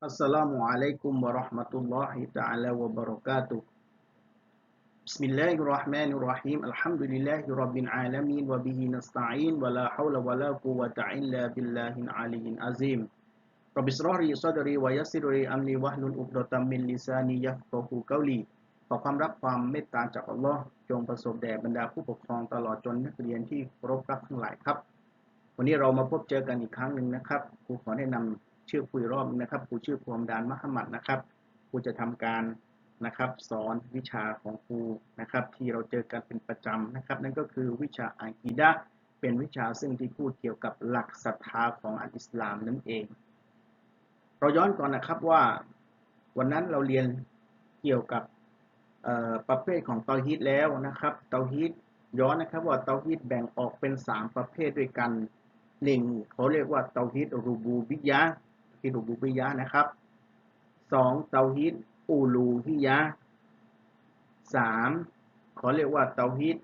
السلام عليكم ورحمة الله تعالى وبركاته بسم الله الرحمن الرحيم الحمد لله رب العالمين وبه نستعين ولا حول ولا قوة إلا بالله العلي العظيم رب اشرح لي صدري ويسر لي أمري واحلل عقدة من لساني يفقه قولي ขอความรักความเมตตาจากอัลลอฮ์จงประสบแด่บรรดาผู้ปกครองตลอดจนนักเรียนที่เคารพรักทั้งหลายครับ วันนี้เรามาพบเจอกันอีกครั้งหนึ่งนะครับครูขอแนะนำ ชื่อคุยรอบนะครับครูชื่อพวมดานมหมัดนะครับครูจะทำการนะครับสอนวิชาของครูนะครับที่เราเจอกันเป็นประจำนะครับ นั่นก็คือวิชาอากีดะเป็นวิชาซึ่งที่พูดเกี่ยวกับหลักศรัทธาของอัลอิสลามนั่นเอง เราย้อนก่อนนะครับว่าวันนั้นเราเรียนเกี่ยวกับประเภทของเตาฮีดแล้วนะครับเตาฮีดย้อนนะครับว่าเตาฮีดแบ่งออกเป็น 3 ประเภทด้วยกันหนึ่งเขาเรียกว่าเตาฮีดรูบูบิยะ ที่รูบูบิยะนะครับสองเตาฮีดอูลูฮิยะสามขาเรียกว่าเตาฮีด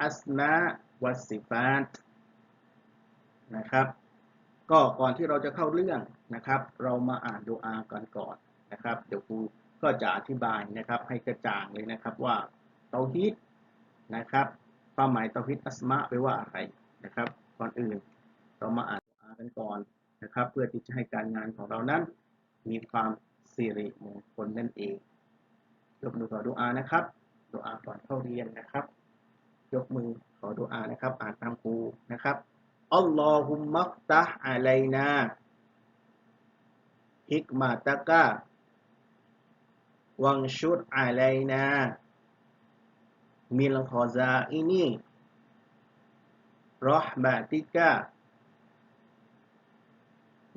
อัสมาวัสิฟาตนะครับ ก็ก่อนที่เราจะเข้าเรื่องนะครับ เรามาอ่านดูอากันก่อนนะครับ เดี๋ยวครูก็จะอธิบายนะครับ ให้กระจ่างเลยนะครับว่าเตาฮีดนะครับความหมายเตาฮีดอัสมาแปลว่าอะไรนะครับ ก่อนอื่นเรามาอ่านดูอากันก่อน นะครับ เพื่อที่จะให้การงานของเรานั้น มีความสิริมงคลนั่นเองยกมือขอดูอานะครับดูอาก่อนเข้าเรียนนะครับ ยกมือขอดูอานะครับ อ่านตามครูนะครับอัลลอฮุมมักตะอะลัยนาฮิกมาตะกะวังชุดอะลัยนามิลคอซาอินีรอห์มาติกะ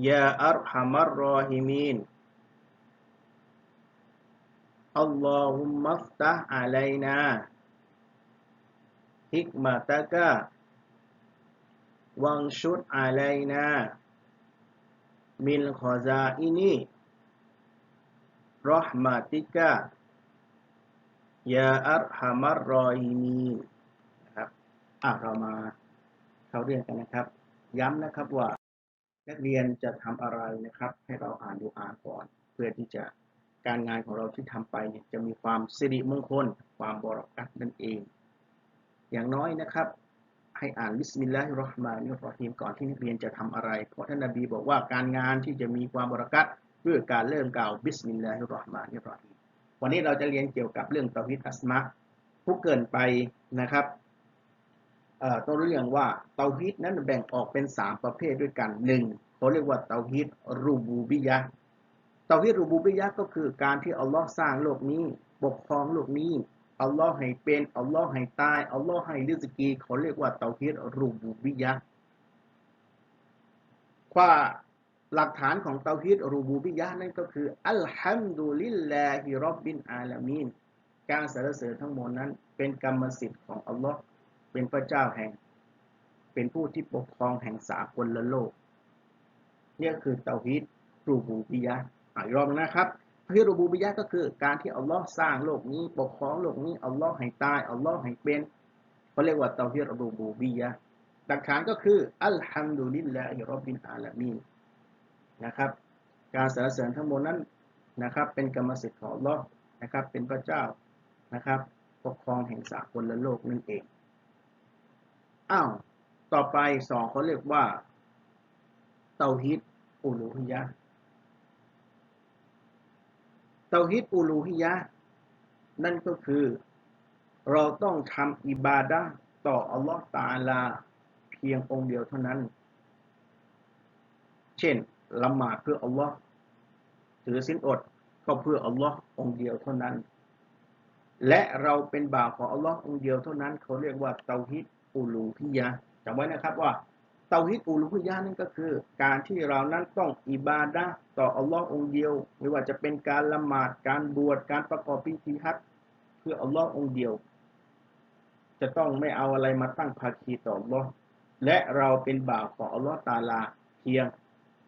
ยาอัลฮามัรรอฮิมีนอัลลอฮุมมัฟตะอะลัยนาฮิกมาตะกะวังชุดอะลัยนามิลขอซาอินีรอฮมาติกะยาอัลฮามัรรอฮิมีนนะครับอะเรามาเข้าเรื่องกันนะครับ ย้ำนะครับว่า นักเรียนจะทำอะไรนะครับ ให้เราอ่านดูอาก่อน เพื่อที่จะการงานของเราที่ทำไปเนี่ยจะมีความสิริมงคล ความบรักัตนั่นเอง อย่างน้อยนะครับ ให้อ่านบิสมิลลาฮิรราะห์มานิรราะฮีมก่อนที่นักเรียนจะทำอะไร เพราะท่านนบีบอกว่าการงานที่จะมีความบรักัตด้วยการเริ่มกล่าวบิสมิลลาฮิรราะห์มานิรราะฮีมวันนี้เราจะเรียนเกี่ยวกับเรื่องตอฮิดอัสมาผู้เกินไปนะครับ ต้นเรื่องว่าเตาฮิดนั้นแบ่งออกเป็น 3 ประเภทด้วยกันหนึ่งเขาเรียกว่าเตาฮิดรูบูบิยะเตาฮิดรูบูบิยะก็คือการที่อัลลอฮ์สร้างโลกนี้ปกครองโลกนี้อัลลอฮ์ให้เป็นอัลลอฮ์ให้ตายอัลลอฮ์ให้ริสกีเขาเรียกว่าเตาฮิดรูบูบิยะว่าหลักฐานของเตาฮิดรูบูบิยะนั่นก็คืออัลฮัมดุลิลลาฮิรับบินอาลามีนการสรรเสริญทั้งหมดนั้นเป็นกรรมสิทธิ์ของอัลลอฮ์ เป็นพระเจ้าแห่ง เป็นผู้ที่ปกครองแห่งสากลโลกนี่คือเตาฮิดรูบูบิยะอีกรอบนะครับเฮีรูบูบิยะก็คือการที่อัลลอฮ์สร้างโลกนี้ ปกครองโลกนี้อัลลอฮ์ให้ตายอัลลอฮ์ให้เป็นเขาเรียกว่าเตาฮีรรูบูบิยะหลักฐานก็คืออัลฮัมดุลิลลาฮิรับบินอาลามีนนะครับ การสรรเสริญทั้งหมดนั้นนะครับ เป็นกรรมสิทธิ์ของอัลลอฮ์นะครับ เป็นพระเจ้านะครับ ปกครองแห่งสากลโลกนั่นเอง อ้าว ต่อไปสองเขาเรียกว่า เตาฮิดอูลูฮิยะ เตาฮิดอูลูฮิยะ นั่นก็คือ เราต้องทำอิบาดะต่ออัลลอฮ์ตาลา เพียงองค์เดียวเท่านั้น เช่นละหมาดเพื่ออัลลอฮ์ถือสินอดก็เพื่ออัลลอฮ์องค์เดียวเท่านั้น และเราเป็นบ่าวของอัลลอฮ์องค์เดียวเท่านั้น เขาเรียกว่าเตาฮิด อูลูฮิยะจำไว้นะครับว่าเตาฮิดอูลูฮิยะนั่นก็คือ การที่เรานั้นต้องอิบาดะต่ออัลลอฮ์องเดียว ไม่ว่าจะเป็นการละหมาดการบวชการประกอบพิธีฮัจเพื่ออัลลอฮ์องเดียว จะต้องไม่เอาอะไรมาตั้งภาคีต่ออัลลอฮ์และเราเป็นบ่าวของอัลลอฮ์ตาลาเพียง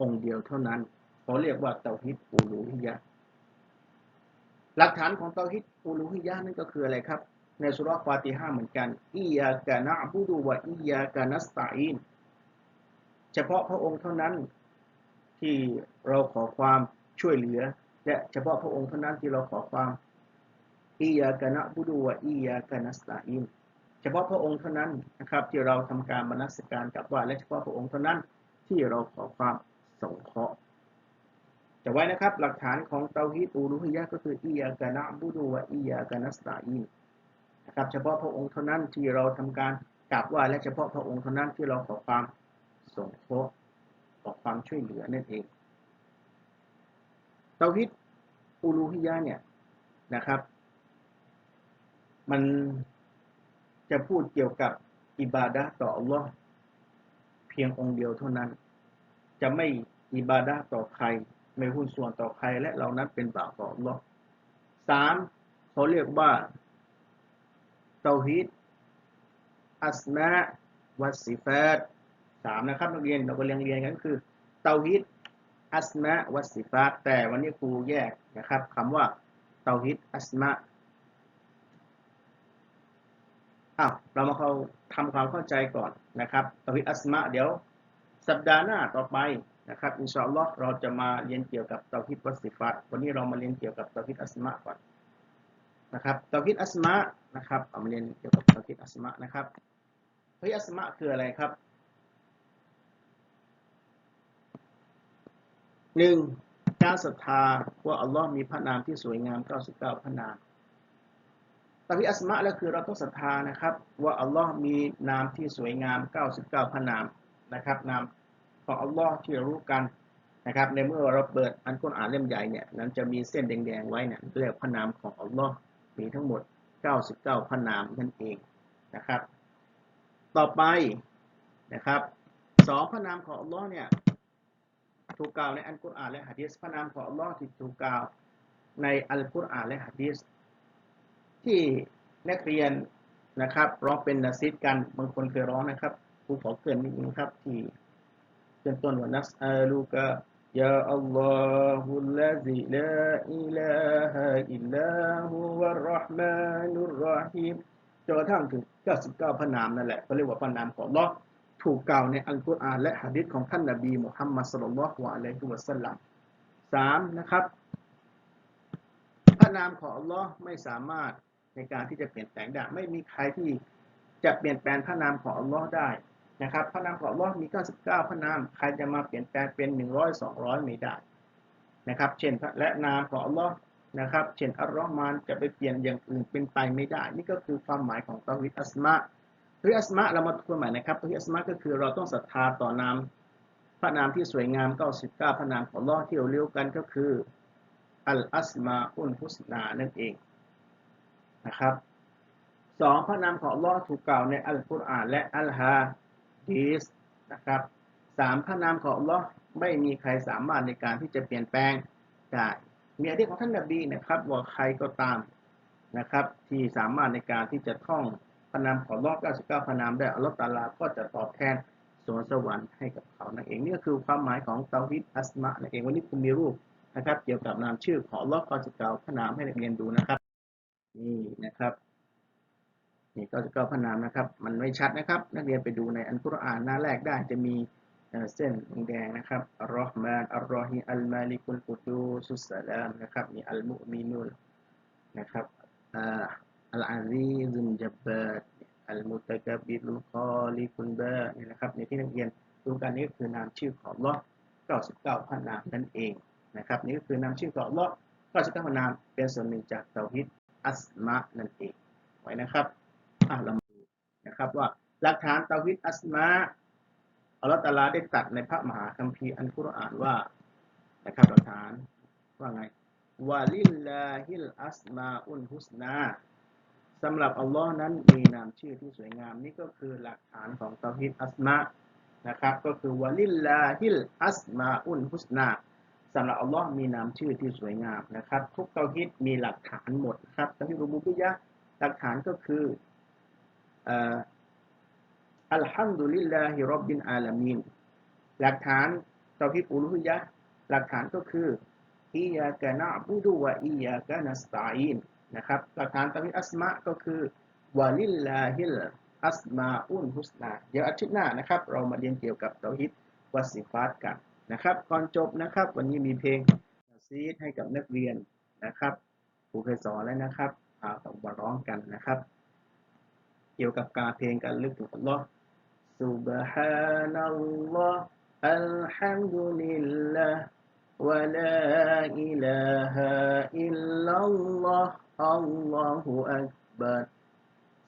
องเดียวเท่านั้นเขาเรียกว่าเตาฮิดอูลูฮิยะหลักฐานของเตาฮิดอูลูฮิยะนั่นก็คืออะไรครับ ในสุรฟาติฮาเหมือนกันอียากะนะบูดูวะอียากะนัสตาอินเฉพาะพระองค์เท่านั้นที่เราขอความช่วยเหลือ และเฉพาะพระองค์เท่านั้นที่เราขอความอียากะนะบุดูวะอียากะนัสตาอินเฉพาะพระองค์เท่านั้นนะครับ ที่เราทำการมนัสการกับว่า และเฉพาะพระองค์เท่านั้นที่เราขอความสงเคราะห์จะไว้นะครับหลักฐานของเตาฮีดอูรุฮิยะก็คืออียากะนะบุดูวะอียากะนัสตาอิน นะครับ เฉพาะพระองค์เท่านั้นที่เราทำการกราบไหว้และเฉพาะพระองค์เท่านั้นที่เราขอความสงเคราะห์ขอความช่วยเหลือนั่นเองเตาฮิดอูลูฮิยะเนี่ยนะครับ มันจะพูดเกี่ยวกับอิบาดะต่ออัลลอฮ์เพียงองค์เดียวเท่านั้น จะไม่อิบาดะต่อใคร ไม่หุ้นส่วนต่อใคร และเรานั้นเป็นบ่าวต่ออัลลอฮ์สามเขาเรียกว่า เตาฮิดอัสมาวัสิฟาตสามนะครับนักเรียนเราก็เรียนเรียนกันคือเตาฮิดอัสมาวัสิฟาตแต่วันนี้ครูแยกนะครับคำว่าเตาฮิดอัสมาอ้าวเรามาเขาทำความเข้าใจก่อนนะครับเตาฮิดอัสมาเดี๋ยวสัปดาห์หน้าต่อไปนะครับอินชาอัลลอฮ์เราจะมาเรียนเกี่ยวกับเตาฮิดวัสิฟาตวันนี้เรามาเรียนเกี่ยวกับเตาฮิดอัสมาก่อน นะครับเตาฮิดอัสมานะครับเอามาเรียนเกี่ยวกับเตาฮิดอัสมานะครับเฮ้ยอัสมาคืออะไรครับหนึ่งการศรัทธาว่าอัลลอฮ์มีพระนามที่สวยงาม 99 พระนามตาพิอัสมะแล้วคือเราต้องศรัทธานะครับ ว่าอัลลอฮ์มีนามที่สวยงาม 99 พระนามนะครับนามของอัลลอฮ์ที่เรารู้กันนะครับในเมื่อเราเปิดอันกุรอานเล่มใหญ่เนี่ยนั้นจะมีเส้นแดงๆไว้เนี่ยเรียกพระนามของอัลลอฮ์ มีทั้งหมด 99 พระนามนั่นเองนะครับ ต่อไปนะครับสองพระนามของอัลลอฮ์เนี่ยถูกกล่าวในอัลกุรอานและหะดีษพระนามของอัลลอฮ์ที่ถูกกล่าวในอัลกุรอานและหะดีษที่นักเรียนนะครับร้องเป็นนาซิดกันบางคนเคยร้องนะครับครูขอเกินนิดนึงครับที่เริ่มต้นว่านัสอาลูกะ ยาอัลลอฮุลลาซิลาอิลาฮะอิลลาฮุวะรเราะห์มานุรเราะฮีมจนกระทั่งถึง 99 พระนามนั่นแหละเขาเรียกว่าพระนามของลอถูกกล่าวในอัลกุรอานและหะดีษของท่านนบีมุฮัมมัดสุลลัลลอฮุอะลัยฮิวะสัลลัมสามนะครับ พระนามของอัลลอฮ์ไม่สามารถในการที่จะเปลี่ยนแปลงได้ ไม่มีใครที่จะเปลี่ยนแปลงพระนามของอัลลอฮ์ได้ นะครับพระนามของอัลลอฮ์มี 99 พระนาม ใครจะมาเปลี่ยนแปลงเป็น 100 200 ไม่ได้นะครับ เช่นและนามของอัลลอฮ์นะครับ เช่นอัลลอฮ์มานจะไปเปลี่ยนอย่างอื่นเป็นไปไม่ได้ นี่ก็คือความหมายของตาวิดอัสมาตัวอัสมะเรามาทวนใหม่นะครับตัวอัสมะก็คือเราต้องศรัทธาต่อนามพระนามที่สวยงาม 99 พระนามของลอที่เราเรียกกันก็คืออัลอัสมาอุนฮุสนานั่นเองนะครับสองพระนามของลอถูกกล่าวในอัลกุรอานและอัลฮะ ดีสนะครับสามพระนามของลอไม่มีใครสามารถในการที่จะเปลี่ยนแปลงได้มีอดีตของท่านนบีนะครับว่าใครก็ตามนะครับ ที่สามารถในการที่จะท่องพระนามของลอ99พระนามได้อัลลอฮฺตาลาก็จะตอบแทนสวนสวรรค์ให้กับเขานั่นเองนี่ก็คือความหมายของเตาฮิดอัสมานั่นเองวันนี้คุณมีรูปนะครับ เกี่ยวกับนามชื่อของลอ99พระนามให้นักเรียนดูนะครับนี่นะครับ นี่99พระนามนะครับ มันไม่ชัดนะครับ นักเรียนไปดูในอันกุรอานหน้าแรกได้จะมีเส้นแดงนะครับอัลลอฮ์มานอัลลอฮีอัลมาลิกุลกุดูสุสสลามนะครับนี่อัลมุมินุลนะครับอัลอาซีซุนจับบาดอัลมุตะกบิรุลคอลิกุลบานี่นะครับในที่นักเรียนดูกันนี้คือนามชื่อของลอ99พระนามนั่นเองนะครับนี่ก็คือนามชื่อของลอ99พระนามเป็นส่วนหนึ่งจากเตาฮิดอัสมานั่นเองไว้นะครับ อะเรามาดูนะครับว่าหลักฐานเตาฮิดอัสมาอัลลอฮฺตาลาได้ตรัสในพระมหาคัมภีร์อันกุรอานว่านะครับหลักฐานว่าไงวาลิลลาฮิลอัสมาอุนฮุสนาสำหรับอัลลอฮ์นั้นมีนามชื่อที่สวยงามนี่ก็คือหลักฐานของเตาฮิดอัสมานะครับก็คือวะลิลลาฮิลอัสมาอุนฮุสนาสำหรับอัลลอฮ์มีนามชื่อที่สวยงามนะครับ ทุกเตาฮิดมีหลักฐานหมดครับเตาฮิรูบูบิยะหลักฐานก็คือ อัลฮัมดุลิลลาฮิรับบินอาลามีนหลักฐานเตาฮิดอูลุฮิยะหลักฐานก็คืออียากะนะบูดูวะอียากะนัสตาอินนะครับหลักฐานตามอัสมาก็คือวาลิลลาฮิลอัสมาอุนฮุสนาเดี๋ยวอาทิตย์หน้านะครับ เรามาเรียนเกี่ยวกับเตาฮิดวัสิฟาตกันนะครับก่อนจบนะครับ วันนี้มีเพลงซีดให้กับนักเรียนนะครับครูเคยสอนแล้วนะครับเอาต้องมาร้องกันนะครับ เกี่ยวกับการเพลงการลึกถึงอัลลอฮ์ سبحان الله الحمد لله ولا إله إلا الله الله أكبر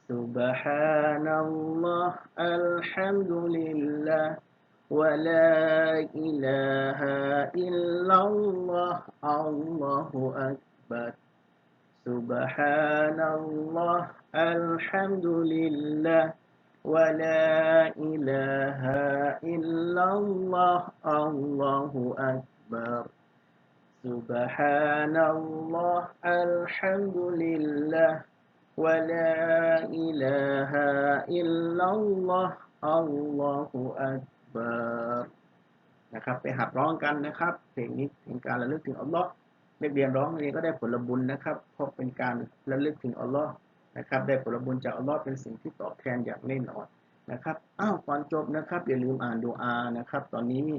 سبحان الله الحمد لله ولا إله إلا الله الله أكبر سبحان الله الحمد لله ولا إله إلا الله الله أكبر سبحان الله الحمد لله ولا إله إلا الله الله أكبر นะครับไปหัดร้องกันนะครับเพลงนี้เป็นการระลึกถึงอัลลอฮ์ นักเรียนร้องเรียนก็ได้ผลบุญนะครับเพราะเป็นการระลึกถึงอัลลอฮ์นะครับ ได้ผลบุญจากอัลลอฮ์เป็นสิ่งที่ตอบแทนอย่างแน่นอนนะครับอ้าวก่อนจบนะครับอย่าลืมอ่านดูอานะครับ ตอนนี้น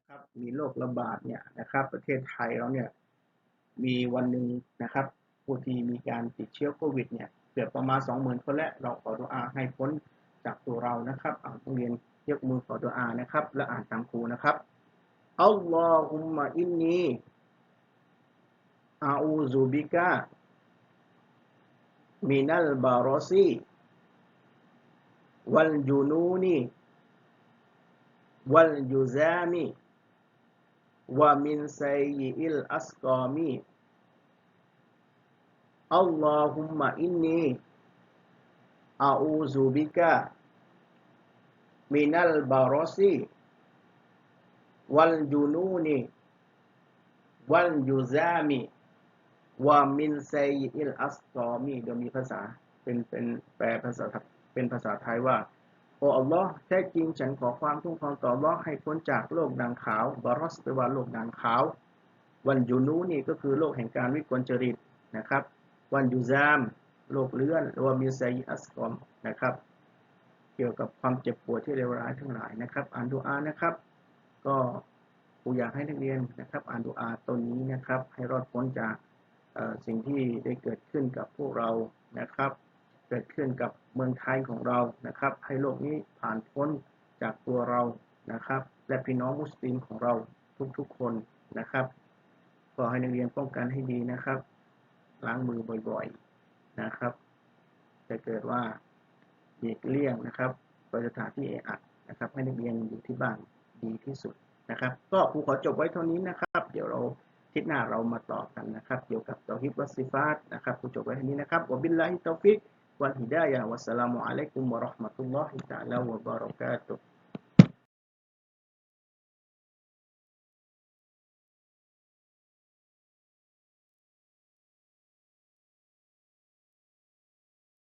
ะครับมีโรคระบาดเนี่ยนะครับ ประเทศไทยเราเนี่ยมีวันหนึ่งนะครับผู้ที่มีการติดเชื้อโควิดเนี่ยเกือบประมาณ 20,000 คนและเราขอดูอาให้พ้นจากตัวเรานะครับอ่านต้องเรียนยกมือขอดูอานะครับ และอ่านตามครูนะครับอัลลอฮุมมะอินนี อาอูซูบิกะมินัลบารอซีวัลจูนูนี วามินไซยิลอัสกามีอัลลอฮุมมะอินนีอาอูซูบิกะมินัลบารอซีวัลจูนูนีวัลยูซอิลอัสตอมีเดี๋ยวมีภาษาเป็นเป็นแปลภาษาเป็นภาษาไทยว่าโอ้อัลลอฮ์แท้จริงฉันขอความทุ่งครองต่ออัลลอฮ์ให้พ้นจากโลกดังขาวบารอสแปลว่าโลกดังขาว วันยูนูนี่ก็คือโลกแห่งการวิกลจริตนะครับ วันยูซาม โลกเลื่อนหรือว่ามินไซอิอัสตอมนะครับ เกี่ยวกับความเจ็บปวดที่เลวร้ายทั้งหลายนะครับ อ่านดูอานะครับ ก็กูอยากให้นักเรียนนะครับ อ่านดูอาตนนี้นะครับ ให้รอดพ้นจาก สิ่งที่ได้เกิดขึ้นกับพวกเรานะครับ เกิดขึ้นกับเมืองไทยของเรานะครับ ให้โลกนี้ผ่านพ้นจากตัวเรานะครับ และพี่น้องมุสลิมของเราทุกๆคนนะครับขอให้นักเรียนป้องกันให้ดีนะครับ ล้างมือบ่อยๆนะครับจะเกิดว่าเด็กเลี่ยงนะครับไปสถานที่แออัดนะครับ ให้นักเรียนอยู่ที่บ้านดีที่สุดนะครับ ก็ครูขอจบไว้เท่านี้นะครับ เดี๋ยวเรา ทิศหน้าเรามาต่อกันนะครับเกี่ยวกับตอฮิบวัสซิฟาตนะครับผู้จบไว้ที่นี้นะครับวบิลลาฮิตอฟิกวันฮิดายะวัสสลามุอะลัยกุมวะราะห์มะตุลลอฮิตะอาลาวะบารอกาตุฮ